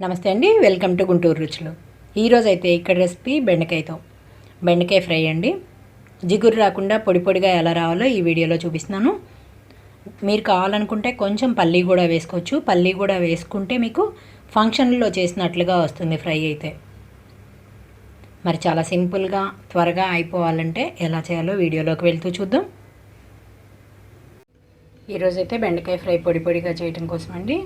నమస్తే అండి welcome to Guntur రుచులు. ఈరోజు అయితే ఇక్కడ రెసిపీ బెండకాయతో. బెండకాయ ఫ్రై అండి. జిగురు రాకుండా పొడి పొడిగా ఎలా రావాలో ఈ వీడియోలో చూపిస్తున్నాను. మీరు కావాలనుకుంటే కొంచెం పల్లీ కూడా వేసుకోవచ్చు. పల్లీ కూడా వేసుకుంటే మీకు ఫంక్షన్లో చేసినట్లుగా వస్తుంది ఫ్రై అయితే. మరి చాలా సింపుల్గా త్వరగా అయిపోవాలంటే ఎలా చేయాలో వీడియోలోకి వెళ్తూ చూద్దాం. ఈరోజైతే బెండకాయ ఫ్రై పొడి పొడిగా చేయడం కోసం అండి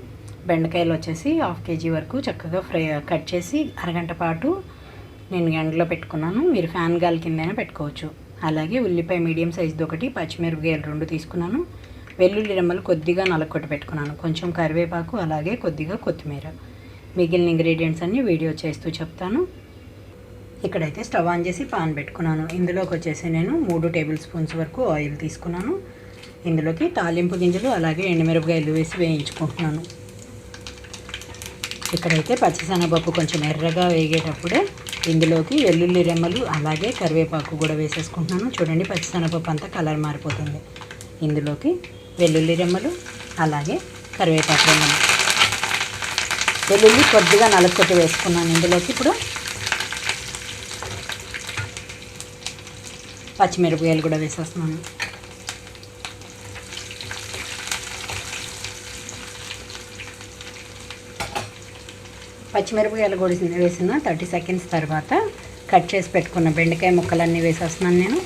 బెండకాయలు వచ్చేసి హాఫ్ కేజీ వరకు చక్కగా ఫ్రై కట్ చేసి అరగంట పాటు నేను ఎండలో పెట్టుకున్నాను. మీరు ఫ్యాన్ గాలి కిందైనా పెట్టుకోవచ్చు. అలాగే ఉల్లిపాయ మీడియం సైజుది ఒకటి పచ్చిమిరపకాయలు రెండు తీసుకున్నాను. వెల్లుల్లి రెమ్మలు కొద్దిగా నలకొట్టి పెట్టుకున్నాను. కొంచెం కరివేపాకు అలాగే కొద్దిగా కొత్తిమీర. మిగిలిన ఇంగ్రీడియంట్స్ అన్నీ వీడియో చేస్తూ చెప్తాను. ఇక్కడైతే స్టవ్ ఆన్ చేసి పాన్ పెట్టుకున్నాను. ఇందులోకి వచ్చేసి నేను మూడు టేబుల్ స్పూన్స్ వరకు ఆయిల్ తీసుకున్నాను. ఇందులోకి తాలింపు గింజలు అలాగే ఎండుమిరపకాయలు వేసి వేయించుకుంటున్నాను. ఇక్కడైతే పచ్చిశనగపప్పు కొంచెం ఎర్రగా వేగేటప్పుడే ఇందులోకి వెల్లుల్లి రెమ్మలు అలాగే కరివేపాకు కూడా వేసేసుకుంటున్నాను. చూడండి పచ్చిశనగపప్పు అంతా కలర్ మారిపోతుంది. ఇందులోకి వెల్లుల్లి రెమ్మలు అలాగే కరివేపాకు రెమ్మలు. వెల్లుల్లి కొద్దిగా నలుపుకొట్టి వేసుకున్నాను ఇందులోకి ఇప్పుడు. పచ్చిమిరపకాయలు కూడా వేసేస్తున్నాను. పచ్చిమిరపకాయలు కూడా వేసిన థర్టీ సెకండ్స్ తర్వాత కట్ చేసి పెట్టుకున్న బెండకాయ ముక్కలన్నీ వేసేస్తున్నాను నేను.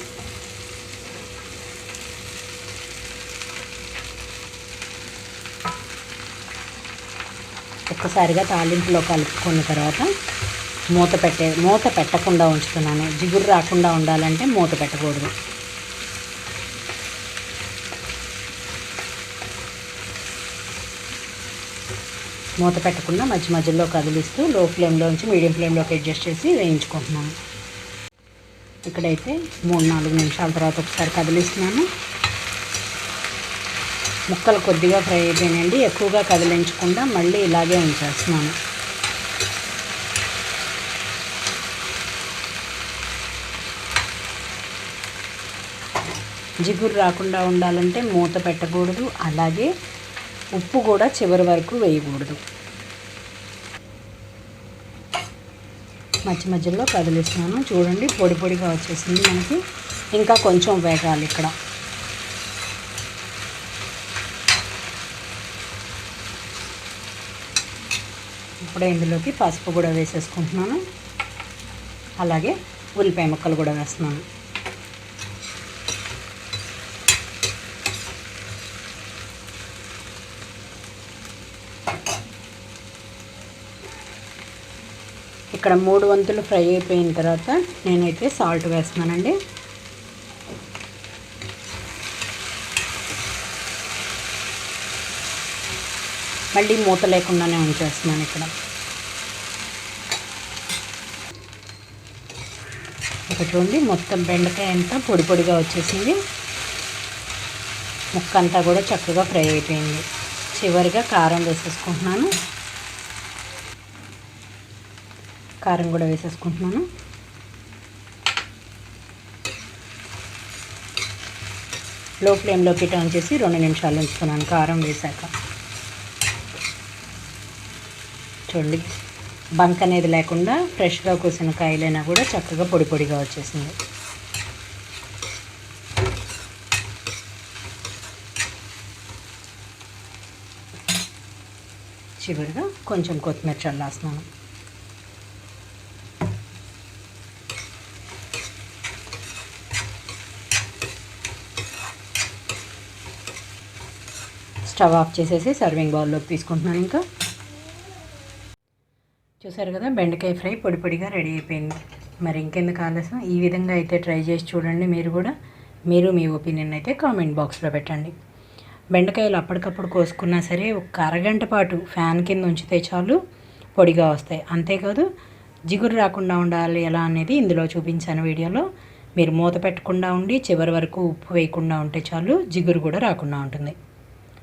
ఒక్కసారిగా తాలింపులో కలుపుకున్న తర్వాత మూత పెట్టే మూత పెట్టకుండా ఉంచుతున్నాను. జిగురు రాకుండా ఉండాలంటే మూత పెట్టకూడదు. మూత పెట్టకుండా మధ్య మధ్యలో కదిలిస్తూ లో ఫ్లేమ్లోంచి మీడియం ఫ్లేమ్లోకి అడ్జస్ట్ చేసి వేయించుకుంటున్నాను. ఇక్కడైతే మూడు నాలుగు నిమిషాల తర్వాత ఒకసారి కదిలిస్తున్నాను. ముక్కలు కొద్దిగా ఫ్రై అయిపోయినాయండి. ఎక్కువగా కదిలించకుండా మళ్ళీ ఇలాగే ఉంచేస్తున్నాను. జిగురు రాకుండా ఉండాలంటే మూత పెట్టకూడదు. అలాగే ఉప్పు కూడా చివరి వరకు వేయకూడదు. మధ్య మధ్యలో కదిలిస్తున్నాను చూడండి పొడి పొడిగా వచ్చేసింది మనకి. ఇంకా కొంచెం వేగాలి ఇక్కడ. ఇప్పుడే ఇందులోకి పసుపు కూడా వేసేసుకుంటున్నాను. అలాగే ఉల్లిపాయ ముక్కలు కూడా వేస్తున్నాను. ఇక్కడ మూడు వంతులు ఫ్రై అయిపోయిన తర్వాత నేనైతే సాల్ట్ వేస్తున్నానండి. మళ్ళీ మూత లేకుండానే ఉంచేస్తున్నాను ఇక్కడ. ఇక్కడ చూడండి మొత్తం బెండకాయ అంతా పొడి పొడిగా వచ్చేసింది. ముక్క అంతా కూడా చక్కగా ఫ్రై అయిపోయింది. చివరిగా కారం వేసేసుకుంటున్నాను. కారం కూడా వేసేసుకుంటున్నాను. లో ఫ్లేమ్లోకి టర్న్ చేసి రెండు నిమిషాలు ఉంచుతున్నాను. కారం వేసాక చూడండి బంక్ అనేది లేకుండా ఫ్రెష్గా కూసిన కాయలైనా కూడా చక్కగా పొడి పొడిగా వచ్చేసింది. చివరిగా కొంచెం కొత్తిమీర చల్లాస్తున్నాను. స్టవ్ ఆఫ్ చేసేసి సర్వింగ్ బౌల్లోకి తీసుకుంటున్నాను ఇంకా. చూసారు కదా బెండకాయ ఫ్రై పొడి పొడిగా రెడీ అయిపోయింది. మరి ఇంకెందుకు ఆలస్యం? ఈ విధంగా అయితే ట్రై చేసి చూడండి మీరు కూడా. మీరు మీ ఒపీనియన్ అయితే కామెంట్ బాక్స్లో పెట్టండి. బెండకాయలు అప్పటికప్పుడు కోసుకున్నా సరే ఒక అరగంట పాటు ఫ్యాన్ కింద ఉంచితే చాలు పొడిగా వస్తాయి. అంతేకాదు జిగురు రాకుండా ఉండాలి ఎలా అనేది ఇందులో చూపించాను వీడియోలో. మీరు మూత పెట్టకుండా ఉండి చివరి వరకు ఉప్పు వేయకుండా ఉంటే చాలు జిగురు కూడా రాకుండా ఉంటుంది.